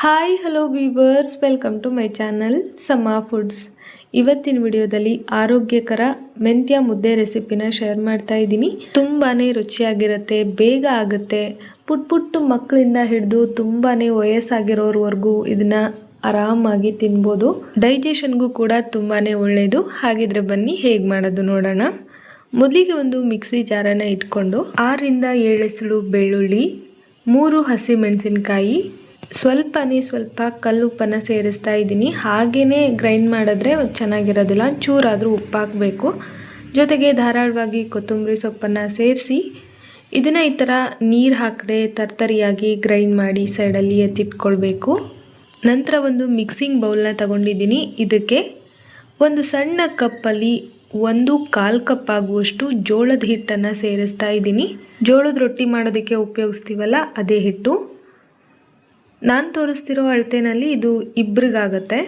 Hi hello viewers welcome to my channel Sama foods ಇವತ್ತಿನ ವಿಡಿಯೋದಲ್ಲಿ ಆರೋಗ್ಯಕರ ಮೆಂತ್ಯ ಮುದ್ದೆ ರೆಸಿಪಿನ ಶೇರ್ ಮಾಡ್ತಾ ಇದ್ದೀನಿ. ತುಂಬಾ ರುಚಿಯಾಗಿರುತ್ತೆ, ಬೇಗ ಆಗುತ್ತೆ. ಪುಟ್ ಪುಟ್ಟು ಮಕ್ಕಳಿಂದ ಹಿಡಿದು ತುಂಬಾ ವಯಸ್ಸಾಗಿರೋರ್ವರೆಗೂ ಇದನ್ನ ಆರಾಮಾಗಿ ತಿನ್ಬೋದು. ಡೈಜೆಷನ್ಗೂ ಕೂಡ ತುಂಬಾ ಒಳ್ಳೆಯದು ಹಾಗಿದ್ರೆ ಬನ್ನಿ, ಹೇಗೆ ಮಾಡೋದು ನೋಡೋಣ. ಮೊದಲಿಗೆ ಒಂದು ಮಿಕ್ಸಿ ಜಾರನ್ನು ಇಟ್ಕೊಂಡು ಆರರಿಂದ ಏಳೆಸಳು ಬೆಳ್ಳುಳ್ಳಿ, ಮೂರು ಹಸಿ ಮೆಣಸಿನಕಾಯಿ ಸ್ವಲ್ಪನೇ ಸ್ವಲ್ಪ ಕಲ್ಲುಪ್ಪನ್ನು ಸೇರಿಸ್ತಾ ಇದ್ದೀನಿ. ಹಾಗೇ ಗ್ರೈಂಡ್ ಮಾಡಿದ್ರೆ ಚೆನ್ನಾಗಿರೋದಿಲ್ಲ. ಚೂರಾದರೂ ಉಪ್ಪು ಹಾಕಬೇಕು. ಜೊತೆಗೆ ಧಾರಾಳವಾಗಿ ಕೊತ್ತಂಬರಿ ಸೊಪ್ಪನ್ನು ಸೇರಿಸಿ, ಇದನ್ನು ಈ ಥರ ನೀರು ಹಾಕದೆ ತರ್ತರಿಯಾಗಿ ಗ್ರೈಂಡ್ ಮಾಡಿ ಸೈಡಲ್ಲಿ ಎತ್ತಿಟ್ಕೊಳ್ಬೇಕು. ನಂತರ ಒಂದು ಮಿಕ್ಸಿಂಗ್ ಬೌಲ್ನ ತಗೊಂಡಿದ್ದೀನಿ. ಇದಕ್ಕೆ ಒಂದು ಸಣ್ಣ ಕಪ್ಪಲ್ಲಿ ಒಂದು ಕಾಲು ಕಪ್ ಆಗುವಷ್ಟು ಜೋಳದ ಹಿಟ್ಟನ್ನು ಸೇರಿಸ್ತಾ ಇದ್ದೀನಿ. ಜೋಳದ ರೊಟ್ಟಿ ಮಾಡೋದಕ್ಕೆ ಉಪಯೋಗಿಸ್ತೀವಲ್ಲ, ಅದೇ ಹಿಟ್ಟು. ನಾನು ತೋರಿಸ್ತಿರೋ ಅಳತೆನಲ್ಲಿ ಇದು ಇಬ್ರಿಗಾಗತ್ತೆ.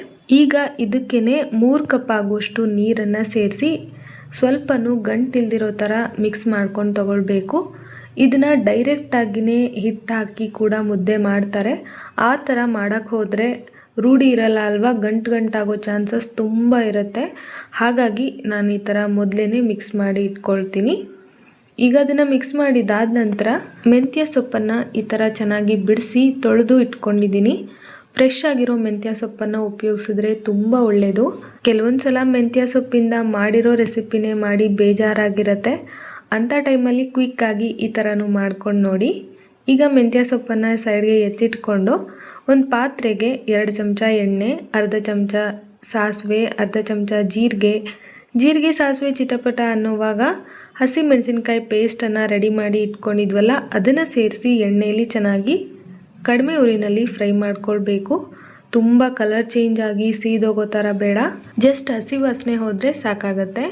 ಈಗ ಇದಕ್ಕೇ ಮೂರು ಕಪ್ ಆಗುವಷ್ಟು ನೀರನ್ನು ಸೇರಿಸಿ ಸ್ವಲ್ಪನೂ ಗಂಟಿಲ್ದಿರೋ ಥರ ಮಿಕ್ಸ್ ಮಾಡ್ಕೊಂಡು ತಗೊಳ್ಬೇಕು. ಇದನ್ನು ಡೈರೆಕ್ಟಾಗಿಯೇ ಹಿಟ್ಟು ಹಾಕಿ ಕೂಡ ಮುದ್ದೆ ಮಾಡ್ತಾರೆ. ಆ ಥರ ಮಾಡೋಕ್ಕೆ ಹೋದರೆ ರೂಢಿ ಇರಲ್ಲ ಅಲ್ವಾ ಗಂಟು ಗಂಟಾಗೋ ಚಾನ್ಸಸ್ ತುಂಬ ಇರುತ್ತೆ. ಹಾಗಾಗಿ ನಾನು ಈ ಥರ ಮೊದಲೇ ಮಿಕ್ಸ್ ಮಾಡಿ ಇಟ್ಕೊಳ್ತೀನಿ. ಈಗ ಅದನ್ನು ಮಿಕ್ಸ್ ಮಾಡಿದಾದ ನಂತರ ಮೆಂತ್ಯ ಸೊಪ್ಪನ್ನು ಈ ಥರ ಚೆನ್ನಾಗಿ ಬಿಡಿಸಿ ತೊಳೆದು ಇಟ್ಕೊಂಡಿದ್ದೀನಿ ಫ್ರೆಶ್ ಆಗಿರೋ ಮೆಂತ್ಯ ಸೊಪ್ಪನ್ನು ಉಪಯೋಗಿಸಿದ್ರೆ ತುಂಬ ಒಳ್ಳೆಯದು ಕೆಲವೊಂದು ಸಲ ಮೆಂತ್ಯ ಸೊಪ್ಪಿಂದ ಮಾಡಿರೋ ರೆಸಿಪಿನೇ ಮಾಡಿ ಬೇಜಾರಾಗಿರುತ್ತೆ. ಅಂಥ ಟೈಮಲ್ಲಿ ಕ್ವಿಕ್ಕಾಗಿ ಈ ಥರನೂ ಮಾಡ್ಕೊಂಡು ನೋಡಿ. ಈಗ ಮೆಂತ್ಯ ಸೊಪ್ಪನ್ನು ಸೈಡ್ಗೆ ಎತ್ತಿಟ್ಕೊಂಡು ಒಂದು ಪಾತ್ರೆಗೆ ಎರಡು ಚಮಚ ಎಣ್ಣೆ, ಅರ್ಧ ಚಮಚ ಸಾಸಿವೆ, ಅರ್ಧ ಚಮಚ ಜೀರಿಗೆ. ಜೀರಿಗೆ, ಸಾಸಿವೆ ಚಿಟಪಟ ಅನ್ನೋವಾಗ ಹಸಿ ಮೆಣಸಿನ್ಕಾಯಿ ಪೇಸ್ಟನ್ನು ರೆಡಿ ಮಾಡಿ ಇಟ್ಕೊಂಡಿದ್ವಲ್ಲ, ಅದನ್ನು ಸೇರಿಸಿ ಎಣ್ಣೆಯಲ್ಲಿ ಚೆನ್ನಾಗಿ ಕಡಿಮೆ ಉರಿನಲ್ಲಿ ಫ್ರೈ ಮಾಡ್ಕೊಳ್ಬೇಕು. ತುಂಬ ಕಲರ್ ಚೇಂಜ್ ಆಗಿ ಸೀದೋಗೋ ಥರ ಬೇಡ. ಜಸ್ಟ್ ಹಸಿ ವಾಸನೆ ಹೋದರೆ ಸಾಕಾಗತ್ತೆ.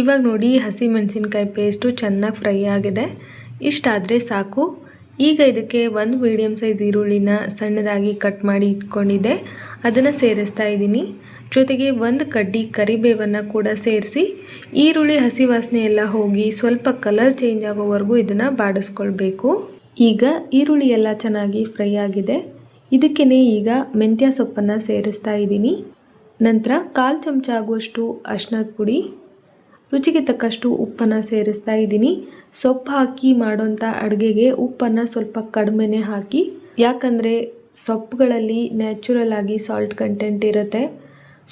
ಇವಾಗ ನೋಡಿ ಹಸಿ ಮೆಣಸಿನ್ಕಾಯಿ ಪೇಸ್ಟು ಚೆನ್ನಾಗಿ ಫ್ರೈ ಆಗಿದೆ. ಇಷ್ಟಾದರೆ ಸಾಕು. ಈಗ ಇದಕ್ಕೆ ಒಂದು ಮೀಡಿಯಮ್ ಸೈಜ್ ಈರುಳ್ಳಿನ ಸಣ್ಣದಾಗಿ ಕಟ್ ಮಾಡಿ ಇಟ್ಕೊಂಡಿದ್ದೆ. ಅದನ್ನು ಸೇರಿಸ್ತಾ ಇದ್ದೀನಿ. ಜೊತೆಗೆ ಒಂದು ಕಡ್ಡಿ ಕರಿಬೇವನ್ನು ಕೂಡ ಸೇರಿಸಿ ಈರುಳ್ಳಿ, ಹಸಿ ವಾಸನೆ ಎಲ್ಲ ಹೋಗಿ ಸ್ವಲ್ಪ ಕಲರ್ ಚೇಂಜ್ ಆಗೋವರೆಗೂ ಇದನ್ನು ಬಾಡಿಸ್ಕೊಳ್ಬೇಕು. ಈಗ ಈರುಳ್ಳಿ ಎಲ್ಲ ಚೆನ್ನಾಗಿ ಫ್ರೈ ಆಗಿದೆ. ಇದಕ್ಕೇ ಈಗ ಮೆಂತ್ಯ ಸೊಪ್ಪನ್ನು ಸೇರಿಸ್ತಾ ಇದ್ದೀನಿ. ನಂತರ ಕಾಲು ಚಮಚ ಆಗುವಷ್ಟು ಅರ್ಶಿನದ ಪುಡಿ, ರುಚಿಗೆ ತಕ್ಕಷ್ಟು ಉಪ್ಪನ್ನು ಸೇರಿಸ್ತಾ ಇದ್ದೀನಿ. ಸೊಪ್ಪು ಹಾಕಿ ಮಾಡೋಂಥ ಅಡುಗೆಗೆ ಉಪ್ಪನ್ನು ಸ್ವಲ್ಪ ಕಡಿಮೆನೇ ಹಾಕಿ, ಯಾಕಂದರೆ ಸೊಪ್ಪುಗಳಲ್ಲಿ ನ್ಯಾಚುರಲ್ ಆಗಿ ಸಾಲ್ಟ್ ಕಂಟೆಂಟ್ ಇರುತ್ತೆ.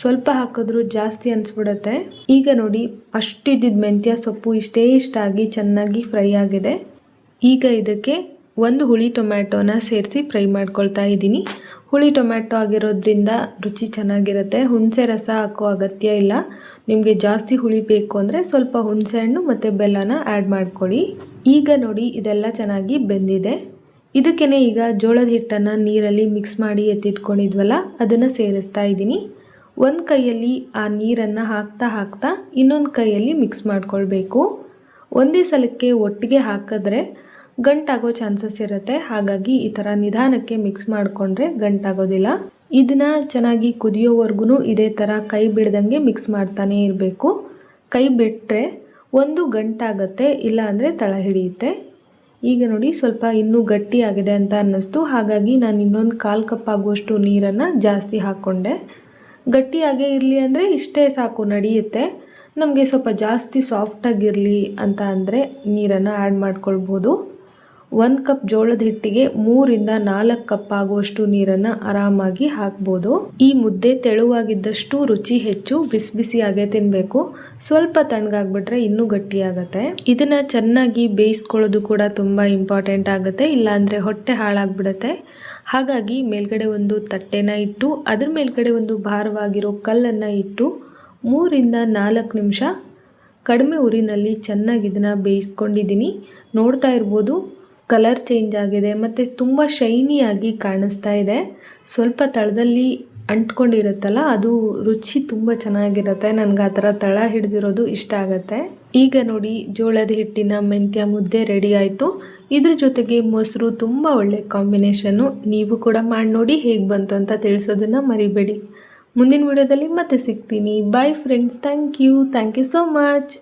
ಸ್ವಲ್ಪ ಹಾಕಿದ್ರೂ ಜಾಸ್ತಿ ಅನಿಸ್ಬಿಡುತ್ತೆ. ಈಗ ನೋಡಿ ಅಷ್ಟಿದ್ದಿದ್ದ ಮೆಂತ್ಯ ಸೊಪ್ಪು ಇಷ್ಟೇ ಇಷ್ಟಾಗಿ ಚೆನ್ನಾಗಿ ಫ್ರೈ ಆಗಿದೆ. ಈಗ ಇದಕ್ಕೆ ಒಂದು ಹುಳಿ ಟೊಮ್ಯಾಟೋನ ಸೇರಿಸಿ ಫ್ರೈ ಮಾಡ್ಕೊಳ್ತಾ ಇದ್ದೀನಿ. ಹುಳಿ ಟೊಮ್ಯಾಟೊ ಆಗಿರೋದ್ರಿಂದ ರುಚಿ ಚೆನ್ನಾಗಿರುತ್ತೆ. ಹುಣಸೆ ರಸ ಹಾಕೋ ಅಗತ್ಯ ಇಲ್ಲ. ನಿಮಗೆ ಜಾಸ್ತಿ ಹುಳಿ ಬೇಕು ಅಂದರೆ ಸ್ವಲ್ಪ ಹುಣಸೆ ಹಣ್ಣು ಮತ್ತು ಬೆಲ್ಲನ ಆ್ಯಡ್ ಮಾಡ್ಕೊಳ್ಳಿ ಈಗ ನೋಡಿ, ಇದೆಲ್ಲ ಚೆನ್ನಾಗಿ ಬೆಂದಿದೆ. ಇದಕ್ಕೇ ಈಗ ಜೋಳದ ಹಿಟ್ಟನ್ನು ನೀರಲ್ಲಿ ಮಿಕ್ಸ್ ಮಾಡಿ ಎತ್ತಿಟ್ಕೊಂಡಿದ್ವಲ್ಲ, ಅದನ್ನು ಸೇರಿಸ್ತಾ ಇದ್ದೀನಿ. ಒಂದು ಕೈಯಲ್ಲಿ ಆ ನೀರನ್ನು ಹಾಕ್ತಾ ಹಾಕ್ತಾ ಇನ್ನೊಂದು ಕೈಯಲ್ಲಿ ಮಿಕ್ಸ್ ಮಾಡ್ಕೊಳ್ಬೇಕು. ಒಂದೇ ಸಲಕ್ಕೆ ಒಟ್ಟಿಗೆ ಹಾಕಿದ್ರೆ ಗಂಟಾಗೋ ಚಾನ್ಸಸ್ ಇರುತ್ತೆ. ಹಾಗಾಗಿ ಈ ಥರ ನಿಧಾನಕ್ಕೆ ಮಿಕ್ಸ್ ಮಾಡಿಕೊಂಡ್ರೆ ಗಂಟಾಗೋದಿಲ್ಲ. ಇದನ್ನ ಚೆನ್ನಾಗಿ ಕುದಿಯೋವರೆಗೂ ಇದೇ ಥರ ಕೈ ಬಿಡ್ದಂಗೆ ಮಿಕ್ಸ್ ಮಾಡ್ತಾನೆ ಇರಬೇಕು. ಕೈ ಬಿಟ್ಟರೆ ಒಂದು ಗಂಟಾಗತ್ತೆ ಇಲ್ಲ ಅಂದರೆ ತಳ ಹಿಡಿಯುತ್ತೆ. ಈಗ ನೋಡಿ ಸ್ವಲ್ಪ ಇನ್ನೂ ಗಟ್ಟಿಯಾಗಿದೆ ಅಂತ ಅನ್ನಿಸ್ತು. ಹಾಗಾಗಿ ನಾನು ಇನ್ನೊಂದು ಕಾಲು ಕಪ್ ಆಗುವಷ್ಟು ನೀರನ್ನು ಜಾಸ್ತಿ ಹಾಕ್ಕೊಂಡೆ ಗಟ್ಟಿಯಾಗೇ ಇರಲಿ ಅಂದರೆ ಇಷ್ಟೇ ಸಾಕು, ನಡೆಯುತ್ತೆ. ನಮಗೆ ಸ್ವಲ್ಪ ಜಾಸ್ತಿ ಸಾಫ್ಟಾಗಿರಲಿ ಅಂತ ಅಂದರೆ ನೀರನ್ನು ಆ್ಯಡ್ ಮಾಡ್ಕೊಳ್ಬೋದು. ಒಂದು ಕಪ್ ಜೋಳದ ಹಿಟ್ಟಿಗೆ ಮೂರಿಂದ ನಾಲ್ಕು ಕಪ್ ಆಗುವಷ್ಟು ನೀರನ್ನ ಆರಾಮಾಗಿ ಹಾಕ್ಬೋದು. ಈ ಮುದ್ದೆ ತೆಳುವಾಗಿದ್ದಷ್ಟು ರುಚಿ ಹೆಚ್ಚು ಬಿಸಿ ಬಿಸಿಯಾಗೆ ತಿನ್ನಬೇಕು ಸ್ವಲ್ಪ ತಣ್ಣಗಾಗ್ಬಿಟ್ರೆ ಇನ್ನೂ ಗಟ್ಟಿಯಾಗತ್ತೆ. ಇದನ್ನ ಚೆನ್ನಾಗಿ ಬೇಯಿಸ್ಕೊಳ್ಳೋದು ಕೂಡ ತುಂಬ ಇಂಪಾರ್ಟೆಂಟ್ ಆಗುತ್ತೆ, ಇಲ್ಲಾಂದರೆ ಹೊಟ್ಟೆ ಹಾಳಾಗ್ಬಿಡತ್ತೆ. ಹಾಗಾಗಿ ಮೇಲ್ಗಡೆ ಒಂದು ತಟ್ಟೆನ ಇಟ್ಟು, ಅದ್ರ ಮೇಲ್ಗಡೆ ಒಂದು ಭಾರವಾಗಿರೋ ಕಲ್ಲನ್ನು ಇಟ್ಟು ಮೂರಿಂದ ನಾಲ್ಕು ನಿಮಿಷ ಕಡಿಮೆ ಊರಿನಲ್ಲಿ ಚೆನ್ನಾಗಿ ಇದನ್ನ ಬೇಯಿಸ್ಕೊಂಡಿದ್ದೀನಿ. ನೋಡ್ತಾ ಇರ್ಬೋದು ಕಲರ್ ಚೇಂಜ್ ಆಗಿದೆ, ಮತ್ತು ತುಂಬ ಶೈನಿಯಾಗಿ ಕಾಣಿಸ್ತಾ ಇದೆ. ಸ್ವಲ್ಪ ತಳದಲ್ಲಿ ಅಂಟ್ಕೊಂಡಿರುತ್ತಲ್ಲ, ಅದು ರುಚಿ ತುಂಬ ಚೆನ್ನಾಗಿರುತ್ತೆ. ನನಗೆ ಆ ಥರ ತಳ ಹಿಡಿದಿರೋದು ಇಷ್ಟ ಆಗುತ್ತೆ. ಈಗ ನೋಡಿ, ಜೋಳದ ಹಿಟ್ಟಿನ ಮೆಂತ್ಯ ಮುದ್ದೆ ರೆಡಿ ಆಯಿತು. ಇದ್ರ ಜೊತೆಗೆ ಮೊಸರು ತುಂಬ ಒಳ್ಳೆ ಕಾಂಬಿನೇಷನ್ನು ನೀವು ಕೂಡ ಮಾಡಿ ನೋಡಿ ಹೇಗೆ ಬಂತು ಅಂತ ತಿಳಿಸೋದನ್ನು ಮರಿಬೇಡಿ. ಮುಂದಿನ ವಿಡಿಯೋದಲ್ಲಿ ಮತ್ತೆ ಸಿಗ್ತೀನಿ. Bye friends thank you thank you so much